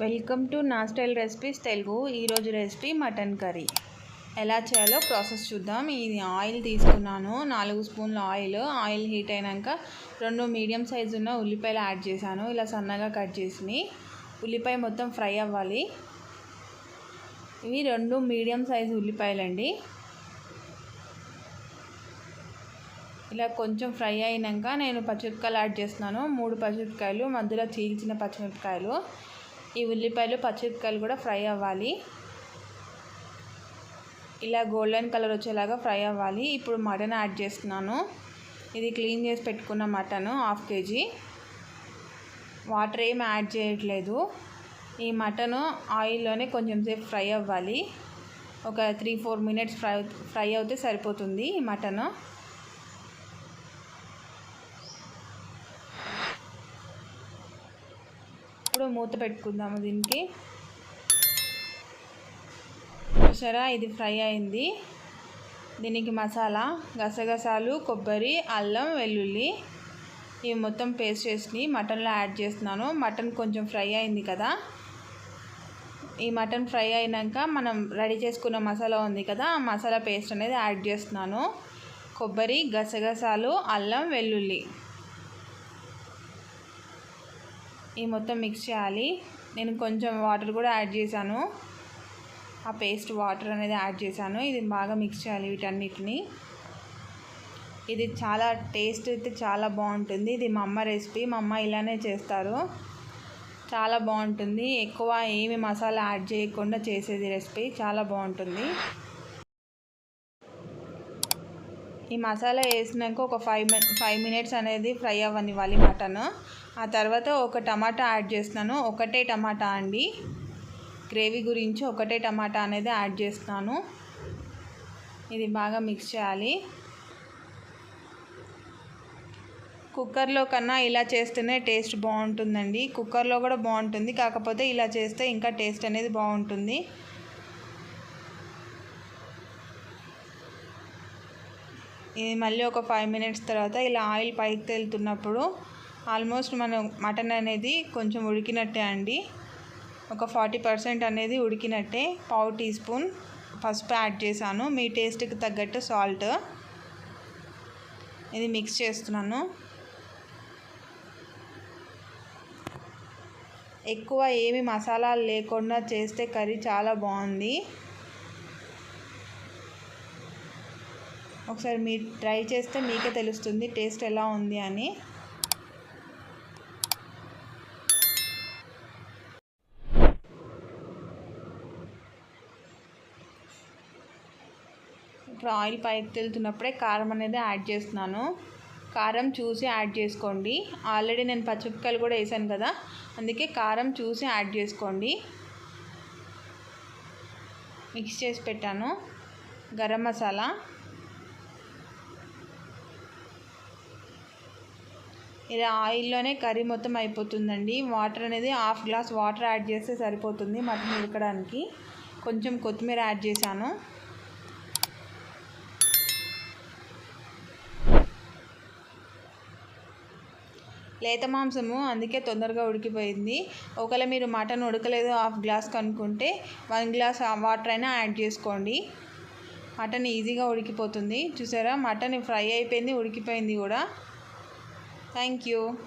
Welcome to నా style recipes Telugu. ఈరోజు recipe mutton curry. ఎలా చేయాలో ప్రాసెస్ చూద్దాం. ఇది ఆయిల్ తీసుకున్నాను. నాలుగు స్పూన్ల ఆయిల్. ఆయిల్ హీట్ అయినాక రెండు మీడియం సైజు ఉన్న ఉల్లిపాయలు యాడ్ చేశాను. ఇలా సన్నగా కట్ చేసి ఉల్లిపాయ మొత్తం ఫ్రై అవ్వాలి. ఇవి రెండు మీడియం సైజు ఉల్లిపాయలండి. ఇలా కొంచెం ఫ్రై అయినాక నేను పచ్చిమిరపకాయలు యాడ్ చేస్తున్నాను. మూడు పచ్చిమిరపకాయలు మధ్యలో చీల్చిన పచ్చిమిరపకాయలు. ఈ ఉల్లిపాయలు పచ్చిమిరపకాయలు కూడా ఫ్రై అవ్వాలి. ఇలా గోల్డెన్ కలర్ వచ్చేలాగా ఫ్రై అవ్వాలి. ఇప్పుడు మటన్ యాడ్ చేస్తున్నాను. ఇది క్లీన్ చేసి పెట్టుకున్న మటన్ హాఫ్ కేజీ. వాటర్ ఏం యాడ్ చేయట్లేదు. ఈ మటన్ ఆయిల్లోనే కొంచెం సేపు ఫ్రై అవ్వాలి. ఒక three four minutes fry fry అవుతే సరిపోతుంది ఈ మటన్. ఇప్పుడు మూత పెట్టుకుందాము దీనికి. చూసారా? ఇది ఫ్రై అయింది. దీనికి మసాలా గసగసాలు కొబ్బరి అల్లం వెల్లుల్లి ఇవి మొత్తం పేస్ట్ చేసి మటన్లో యాడ్ చేస్తున్నాను. మటన్ కొంచెం ఫ్రై అయింది కదా. ఈ మటన్ ఫ్రై అయినాక మనం రెడీ చేసుకున్న మసాలా ఉంది కదా ఆ మసాలా పేస్ట్ అనేది యాడ్ చేస్తున్నాను. కొబ్బరి గసగసాలు అల్లం వెల్లుల్లి. ఈ మొత్తం మిక్స్ చేయాలి. నేను కొంచెం వాటర్ కూడా యాడ్ చేశాను. ఆ పేస్ట్ వాటర్ అనేది యాడ్ చేశాను. ఇది బాగా మిక్స్ చేయాలి వీటన్నిటిని. ఇది చాలా టేస్ట్ అయితే చాలా బాగుంటుంది. ఇది మా అమ్మ రెసిపీ మా అమ్మ ఇలానే చేస్తారు. చాలా బాగుంటుంది. ఎక్కువ ఏమి మసాలా యాడ్ చేయకుండా చేసేది రెసిపీ చాలా బాగుంటుంది. ఈ మసాలా వేసినాక ఒక ఫైవ్ ఫైవ్ మినిట్స్ అనేది ఫ్రై అవ్వనివ్వాలి మటన్. ఆ తర్వాత ఒక టమాటా యాడ్ చేస్తున్నాను. ఒకటే టమాటా అండి. గ్రేవీ గురించి ఒకటే టమాటా అనేది యాడ్ చేస్తున్నాను. ఇది బాగా మిక్స్ చేయాలి. కుక్కర్లో కన్నా ఇలా చేస్తేనే టేస్ట్ బాగుంటుందండి. కుక్కర్లో కూడా బాగుంటుంది. కాకపోతే ఇలా చేస్తే ఇంకా టేస్ట్ అనేది బాగుంటుంది. ఇది మళ్ళీ ఒక ఫైవ్ మినిట్స్ తర్వాత ఇలా ఆయిల్ పైకి తేలుతున్నప్పుడు ఆల్మోస్ట్ మనం మటన్ అనేది కొంచెం ఉడికినట్టే అండి. ఒక ఫార్టీ పర్సెంట్ అనేది ఉడికినట్టే. పావు టీ స్పూన్ పసుపు యాడ్ చేశాను. మీ టేస్ట్కి తగ్గట్టు సాల్ట్ ఇది మిక్స్ చేస్తున్నాను. ఎక్కువ ఏమి మసాలాలు లేకుండా చేస్తే కర్రీ చాలా బాగుంది. ఒకసారి మీరు ట్రై చేస్తే మీకే తెలుస్తుంది టేస్ట్ ఎలా ఉంది అని. ఇప్పుడు ఆయిల్ పైకి తెలుతున్నప్పుడే కారం అనేది యాడ్ చేస్తున్నాను. కారం చూసి యాడ్ చేసుకోండి. ఆల్రెడీ నేను పచ్చిమిరపకాయలు కూడా వేసాను కదా అందుకే కారం చూసి యాడ్ చేసుకోండి. మిక్స్ చేసి పెట్టాను. గరం మసాలా. ఇలా ఆయిల్లోనే కర్రీ మొత్తం అయిపోతుందండి. వాటర్ అనేది హాఫ్ గ్లాస్ వాటర్ యాడ్ చేస్తే సరిపోతుంది మటన్ ఉడకడానికి. కొంచెం కొత్తిమీర యాడ్ చేశాను. లేత మాంసము అందుకే తొందరగా ఉడికిపోయింది. ఒకవేళ మీరు మటన్ ఉడకలేదు హాఫ్ గ్లాస్ కనుక్కుంటే వన్ గ్లాస్ వాటర్ అయినా యాడ్ చేసుకోండి. మటన్ ఈజీగా ఉడికిపోతుంది. చూసారా? మటన్ ఫ్రై అయిపోయింది ఉడికిపోయింది కూడా. Thank you.